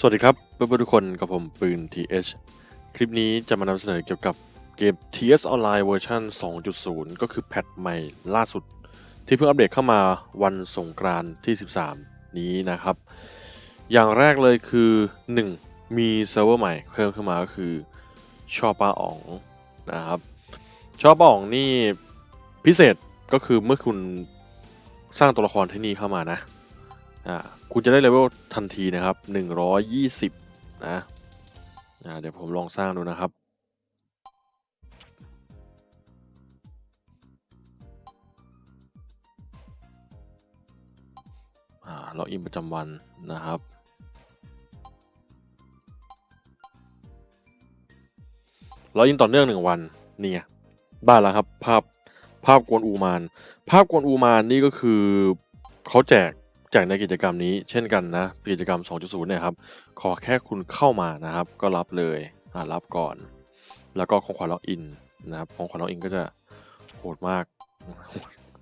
สวัสดีครับเพื่อนๆทุกคนกับผมปืน TH คลิปนี้จะมานำเสนอเกี่ยวกับเกม TS Online เวอร์ชัน2.0 ก็คือแพทใหม่ล่าสุด ที่เพิ่งอัปเดตเข้ามาวันสงกรานต์ที่ 13 นี้นะครับ อย่างแรกเลยคือ 1. มีเซิร์ฟเวอร์ใหม่เพิ่มขึ้นมาก็คือชอป้าอ๋องนะครับชอป้าอ๋องนี่พิเศษก็คือเมื่อคุณสร้างตัวละครที่นี่เข้ามานะ อ่าคุณจะได้เลเวลทันทีนะครับ 120 นะอ่าเดี๋ยวผมลองสร้างดูนะครับอ่าล็อกอินประจำวันนะครับล็ออินต่อเนื่องหนึ่งวันนี่ไงบ้านแล้วครับ ภาพภาพกวนอูมาน ภาพกวนอูมานนี่ก็คือเขาแจก แจกในกิจกรรมนี้เช่นกันนะกิจกรรม 2.0 เนี่ยครับขอแค่คุณเข้ามานะครับ ก็รับเลยอ่ารับก่อน แล้วก็ของขวัญล็อกอินนะครับของขวัญล็อกอินก็จะโหดมาก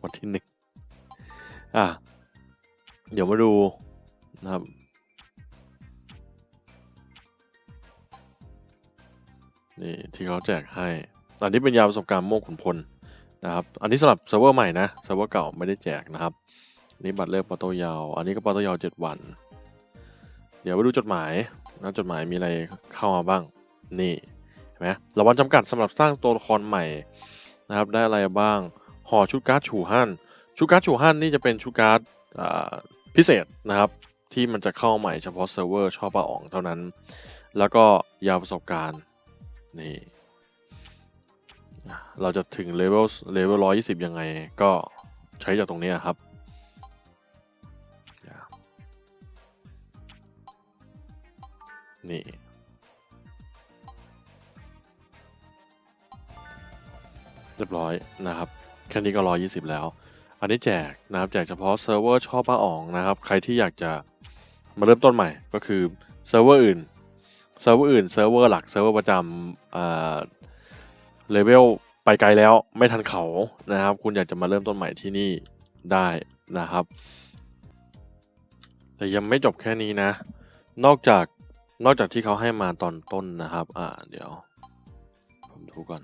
วันที่หนึ่งอะเดี๋ยวมาดูนะครับนี่ที่เขาแจกให้ อันนี้เป็นยาประสบการณ์โม่ขุนพลนะครับ อันนี้สำหรับเซิร์ฟเวอร์ใหม่นะเซิร์ฟเวอร์เก่าไม่ได้แจกนะครับ นี่บัตรเลือกปาโตยาว อันนี้ก็ปาโตยาวเจ็ดวัน เดี๋ยวไปดูจดหมายนะจดหมายมีอะไรเข้ามาบ้าง นี่เห็นไหมรางวัลจำกัดสำหรับสร้างตัวละครใหม่นะครับ ได้อะไรบ้างห่อชุดการ์ดฉูฮั่นชุดการ์ดฉูฮั่นนี่จะเป็นชุดการ์ดพิเศษนะครับ ที่มันจะเข้าใหม่เฉพาะเซิร์ฟเวอร์ชอบปาอ่องเท่านั้น แล้วก็ยาวประสบการณ์นี่เราจะถึงเลเวลเลเวลร้อยยี่สิบยังไง ก็ใช้จากตรงนี้ครับ นี่ เรียบร้อยนะครับ แค่นี้ก็ร้อยยี่สิบแล้ว อันนี้แจกนะครับ แจกเฉพาะเซิร์ฟเวอร์ชอบป้าอ๋องนะครับ ใครที่อยากจะมาเริ่มต้นใหม่ก็คือเซิร์ฟเวอร์อื่น เซิร์ฟเวอร์อื่น เซิร์ฟเวอร์หลัก เซิร์ฟเวอร์ประจำเลเวลไปไกลแล้วไม่ทันเขานะครับ คุณอยากจะมาเริ่มต้นใหม่ที่นี่ได้นะครับ แต่ยังไม่จบแค่นี้นะ นอกจาก นอกจากที่เขาให้มาตอนต้นนะครับ อ่า เดี๋ยว ผมดูก่อน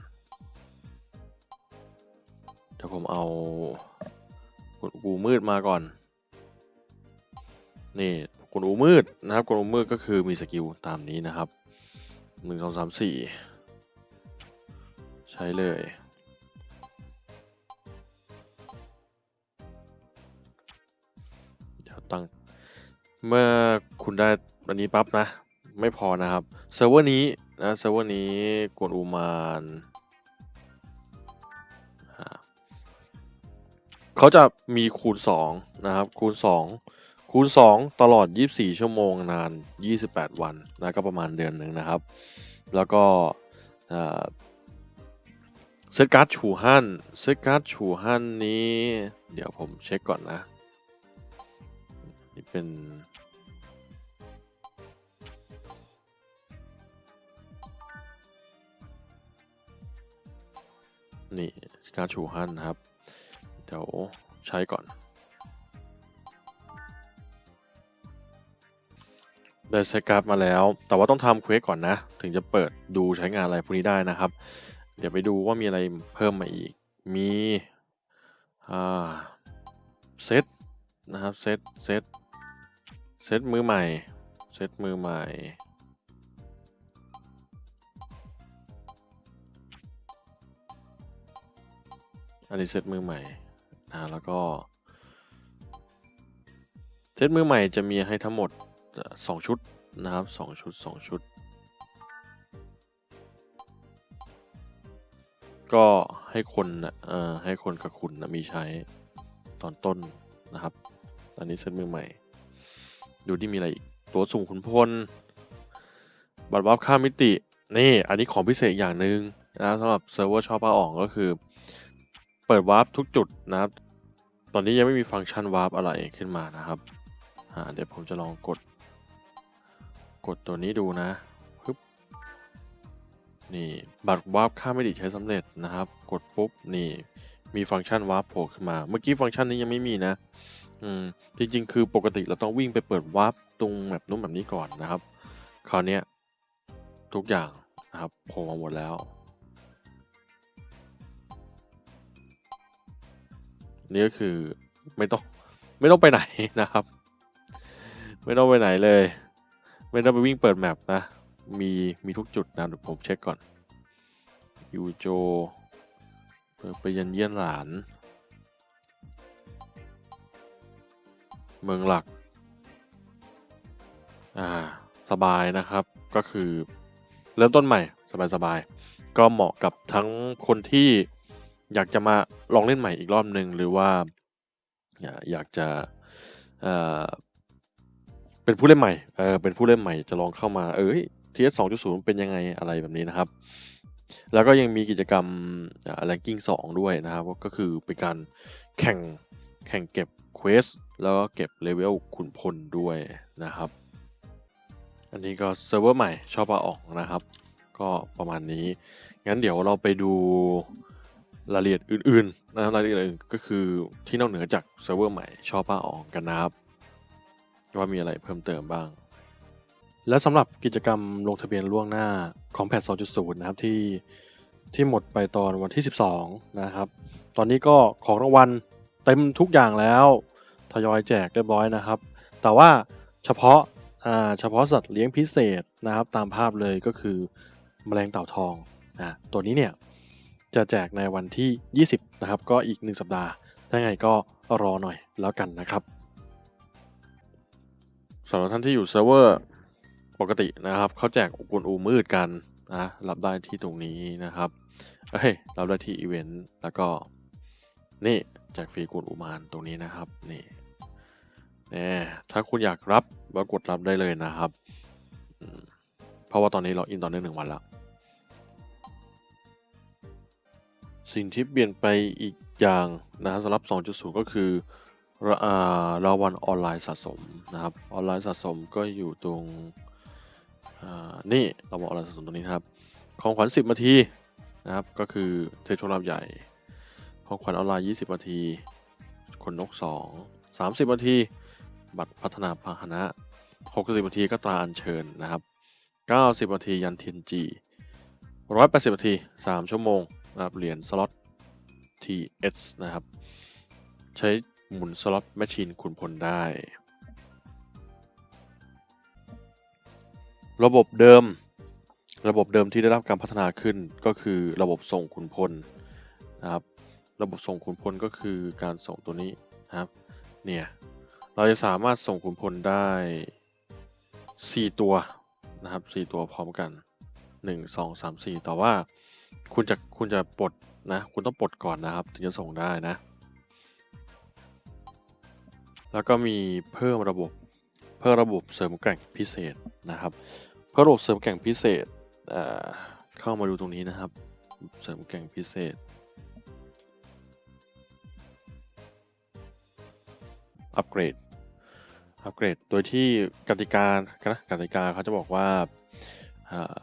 เดี๋ยวผมเอากดอูมืดมาก่อน นี่กดอูมืดนะครับกดอูมืดก็คือมีสกิลตามนี้นะครับหนึ่งสองสามสี่ใช้เลยเดี๋ยวตั้งเมื่อคุณได้อันนี้ปั๊บนะ ไม่พอนะครับเซิร์ฟเวอร์นี้นะเซิร์ฟเวอร์นี้กวนอูมานเขาจะมีคูณ 2 นะครับ คูณ 2 คูณ 2 ตลอด 24 ชั่วโมงนาน 28 วันนะก็ประมาณเดือนหนึ่งนะครับ แล้วก็เซตการ์ดฉูฮั่นเซตการ์ดฉูฮั่นนี้ เดี๋ยวผมเช็คก่อนนะ นี่เป็น นี่การชูฮั่นนะครับ เดี๋ยวใช้ก่อน ได้ใช้การ์ดมาแล้ว แต่ว่าต้องทำเควสก่อนนะ ถึงจะเปิดดูใช้งานอะไรพวกนี้ได้นะครับ เดี๋ยวไปดูว่ามีอะไรเพิ่มมาอีก มีเซตนะครับ เซต เซต เซตมือใหม่ เซตมือใหม่ อันนี้เซตมือใหม่นะแล้วก็เซตมือใหม่จะมีให้ทั้งหมดเอ่อสองชุดนะครับสองชุดสองชุด ก็ให้คนนะเอ่อให้คนกับคุณนะมีใช้ตอนต้นนะครับ อันนี้เซตมือใหม่ ดูที่มีอะไรอีก ตัวสุ่มขุนพล บัตรวับค่ามิติ นี่ อันนี้ของพิเศษอย่างหนึ่งนะสำหรับเซิร์ฟเวอร์ชอบป้าอ่องก็คือ เปิดวาร์ปทุกจุดนะครับ ตอนนี้ยังไม่มีฟังก์ชันวาร์ปอะไรขึ้นมานะครับอ่าเดี๋ยวผมจะลองกด กดตัวนี้ดูนะปึ๊บนี่บัตรวาร์ปค่าไม่ดีใช้สำเร็จนะครับ กดปุ๊บนี่มีฟังก์ชันวาร์ปโผล่ขึ้นมา เมื่อกี้ฟังก์ชันนี้ยังไม่มีนะอืมจริงๆ คือปกติเราต้องวิ่งไปเปิดวาร์ปตรงแบบนู้นแบบนี้ก่อนนะครับ คราวนี้ทุกอย่างนะครับโผล่มาหมดแล้ว นี่ก็คือไม่ต้องไม่ต้องไปไหนนะครับ ไม่ต้องไปไหนเลย ไม่ต้องไปวิ่งเปิดแมปนะ มีมีทุกจุดนะเดี๋ยวผมเช็คก่อนยูโจเปไปยันเยี่ยนหลาน เมืองหลัก อ่า สบายนะครับ ก็คือเริ่มต้นใหม่ สบายๆ ก็เหมาะกับทั้งคนที่ อยากจะมาลองเล่นใหม่อีกรอบหนึ่งหรือว่าอยากจะเเป็นผู้เล่นใหม่เออเป็นผู้เล่นใหม่จะลองเข้ามาเอ้ย TS 2.0 เป็นยังไงอะไรแบบนี้นะครับ แล้วก็ยังมีกิจกรรมอ่า ranking 2ด้วยนะครับ ก็คือเป็นการแข่งแข่งเก็บเควสแล้วก็เก็บเลเวลขุนพลด้วยนะครับ อันนี้ก็เซิร์ฟเวอร์ใหม่ชอบปาออกนะครับ ก็ประมาณนี้ งั้นเดี๋ยวเราไปดู รายละเอียดอื่นๆนะครับรายละเอียดอื่นก็คือที่นอกเหนือจากเซิร์ฟเวอร์ใหม่ชอบปลาออกกันนะครับว่ามีอะไรเพิ่มเติมบ้าง และสำหรับกิจกรรมลงทะเบียนล่วงหน้าของแพท2.0 นะครับที่ที่หมดไปตอนวันที่ 12 นะครับ ตอนนี้ก็ของรางวัลเต็มทุกอย่างแล้วทยอยแจกเรียบร้อยนะครับ แต่ว่าเฉพาะอ่าเฉพาะสัตว์เลี้ยงพิเศษนะครับ ตามภาพเลยก็คือแมลงเต่าทองนะตัวนี้เนี่ย จะแจกในวันที่ 20 นะครับ ก็อีก 1 สัปดาห์ ถ้าไงก็รอหน่อยแล้วกันนะครับสำหรับท่านที่อยู่เซิร์ฟเวอร์ปกตินะครับเขาแจกอุกุนอูมืดกันนะรับได้ที่ตรงนี้นะครับเอ้ยรับได้ที่อีเวนต์แล้วก็นี่แจกฟรีกุนอูมานตรงนี้นะครับนี่เนี่ยถ้าคุณอยากรับก็กดรับได้เลยนะครับ เพราะว่าตอนนี้เราอินตอนเนื่องหนึ่งวันแล้ว สิ่งที่เปลี่ยนไปอีกอย่างนะสำหรับ 2.0 ก็คือระอารางวัลออนไลน์สะสมนะครับออนไลน์สะสมก็อยู่ตรงนี่รางวัลออนไลน์สะสมตรงนี้ครับของขวัญ 10นาทีนะครับก็คือเทโชลับใหญ่ ของขวัญออนไลน์ 20นาทีคนนก 2 30นาทีบัตรพัฒนาพาหนะ 60นาทีก็ตราอัญเชิญนะครับ 90นาทียันเทียนจี 180นาที 3 ชั่วโมง นะครับเหรียญสล็อต TS นะครับ ใช้หมุนสล็อตแมชชีนขุนพลได้ ระบบเดิม ระบบเดิมที่ได้รับการพัฒนาขึ้นก็คือระบบส่งขุนพลนะครับ ระบบส่งขุนพลก็คือการส่งตัวนี้นะครับ เนี่ย เราจะสามารถส่งขุนพลได้ 4 ตัวนะครับ 4 ตัวพร้อมกัน 1 2 3 4 แต่ว่า คุณจะคุณจะปลดนะ คุณต้องปลดก่อนนะครับ ถึงจะส่งได้นะ แล้วก็มีเพิ่มระบบเพิ่มระบบเสริมแกร่งพิเศษนะครับเพิ่มระบบเสริมแกร่งพิเศษเเข้ามาดูตรงนี้นะครับ เสริมแกร่งพิเศษอัปเกรดอัปเกรด โดยที่กติกานะกติกาเขาจะบอกว่าอ่า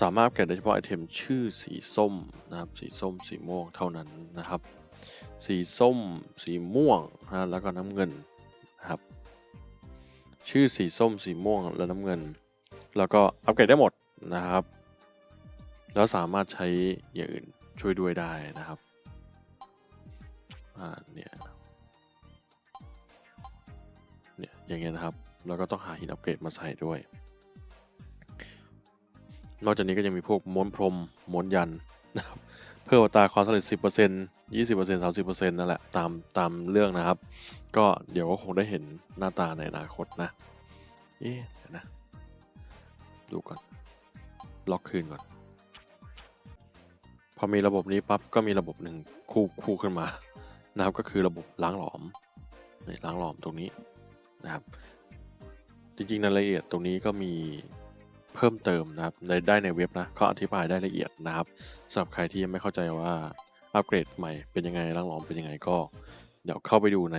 สามารถเกรดได้เฉพาะไอเทมชื่อสีส้มนะครับสีส้มสีม่วงเท่านั้นนะครับ สีส้มสีม่วงนะแล้วก็น้ำเงินนะครับ ชื่อสีส้มสีม่วงและน้ำเงิน แล้วก็อัปเกรดได้หมดนะครับ แล้วสามารถใช้อย่างอื่นช่วยด้วยได้นะครับอ่าเนี่ยเนี่ยอย่างเงี้ยนะครับ แล้วก็ต้องหาหินอัปเกรดมาใส่ด้วย นอกจากนี้ก็ยังมีพวกม้วนพรมม้วนยันนะครับเพิ่มอัตราความสำเร็จ 10% 20% 30%นั่นแหละตามตามเรื่องนะครับ ก็เดี๋ยวก็คงได้เห็นหน้าตาในอนาคตนะเอ๊ะนะ ดูก่อนล็อกคืนก่อน พอมีระบบนี้ปั๊บก็มีระบบหนึ่งคู่คู่ขึ้นมานะครับก็คือระบบล้างหลอมนี่ล้างหลอมตรงนี้นะครับ จริงๆในรายละเอียดตรงนี้ก็มี เพิ่มเติมนะครับในได้ในเว็บนะเขาอธิบายได้ละเอียดนะครับสำหรับใครที่ยังไม่เข้าใจว่าอัปเกรดใหม่เป็นยังไงล้างหลอมเป็นยังไงก็ เดี๋ยวเข้าไปดูใน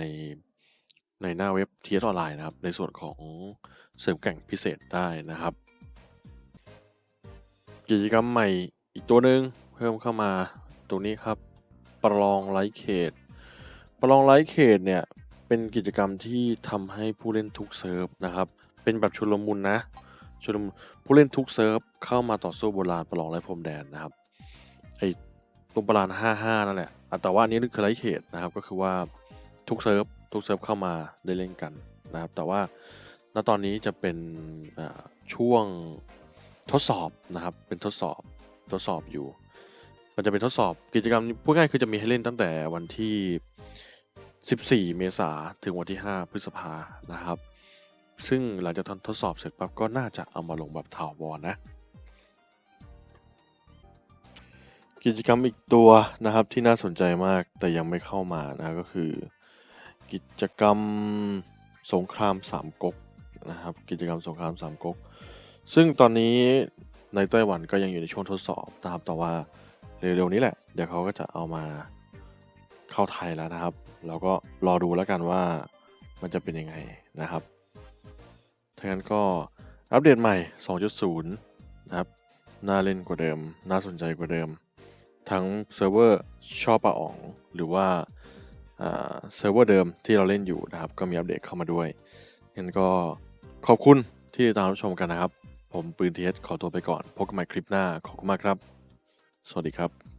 ในหน้าเว็บเทียออนไลน์นะครับ ในส่วนของเสริมแก่งพิเศษได้นะครับ กิจกรรมใหม่อีกตัวหนึ่งเพิ่มเข้ามาตรงนี้ครับ ประลองไลท์เขต ประลองไลท์เขตเนี่ยเป็นกิจกรรมที่ทำให้ผู้เล่นทุกเซิร์ฟนะครับ เป็นแบบชุลมุนนะ ชุดผู้เล่นทุกเซิร์ฟเข้ามาต่อสู้บนลานประลองไร้พรมแดนนะครับไอตรงประลาน55 นั่นแหละแต่ว่านี้คือไลท์เขตนะครับก็คือว่าทุกเซิร์ฟทุกเซิร์ฟเข้ามาได้เล่นกันนะครับแต่ว่าณตอนนี้จะเป็นช่วงทดสอบนะครับเป็นทดสอบทดสอบอยู่ มันจะเป็นทดสอบกิจกรรมพูดง่ายคือจะมีให้เล่นตั้งแต่วันที่ 14 เมษาถึงวันที่ 5 พฤษภานะครับ ซึ่งหลังจากทดสอบเสร็จปั๊บก็น่าจะเอามาลงแบบถาวรนะ กิจกรรมอีกตัวนะครับที่น่าสนใจมากแต่ยังไม่เข้ามานะก็คือ กิจกรรมสงครามสามก๊กนะครับกิจกรรมสงครามสามก๊กซึ่งตอนนี้ในไต้หวันก็ยังอยู่ในช่วงทดสอบนะครับแต่ว่าเร็วๆนี้แหละ เดี๋ยวเขาก็จะเอามาเข้าไทยแล้วนะครับ เราก็รอดูแล้วกันว่ามันจะเป็นยังไงนะครับ ถ้างั้นก็อัปเดตใหม่ 2.0 นะครับ น่าเล่นกว่าเดิม น่าสนใจกว่าเดิม ทั้งเซิร์ฟเวอร์ชอบปะอ๋อง หรือว่าอ่าเซิร์ฟเวอร์เดิมที่เราเล่นอยู่นะครับ ก็มีอัปเดตเข้ามาด้วยงั้นก็ขอบคุณที่ติดตามรับชมกันนะครับ ผมปืนเทสขอตัวไปก่อน พบกันใหม่คลิปหน้า ขอบคุณมากครับ สวัสดีครับ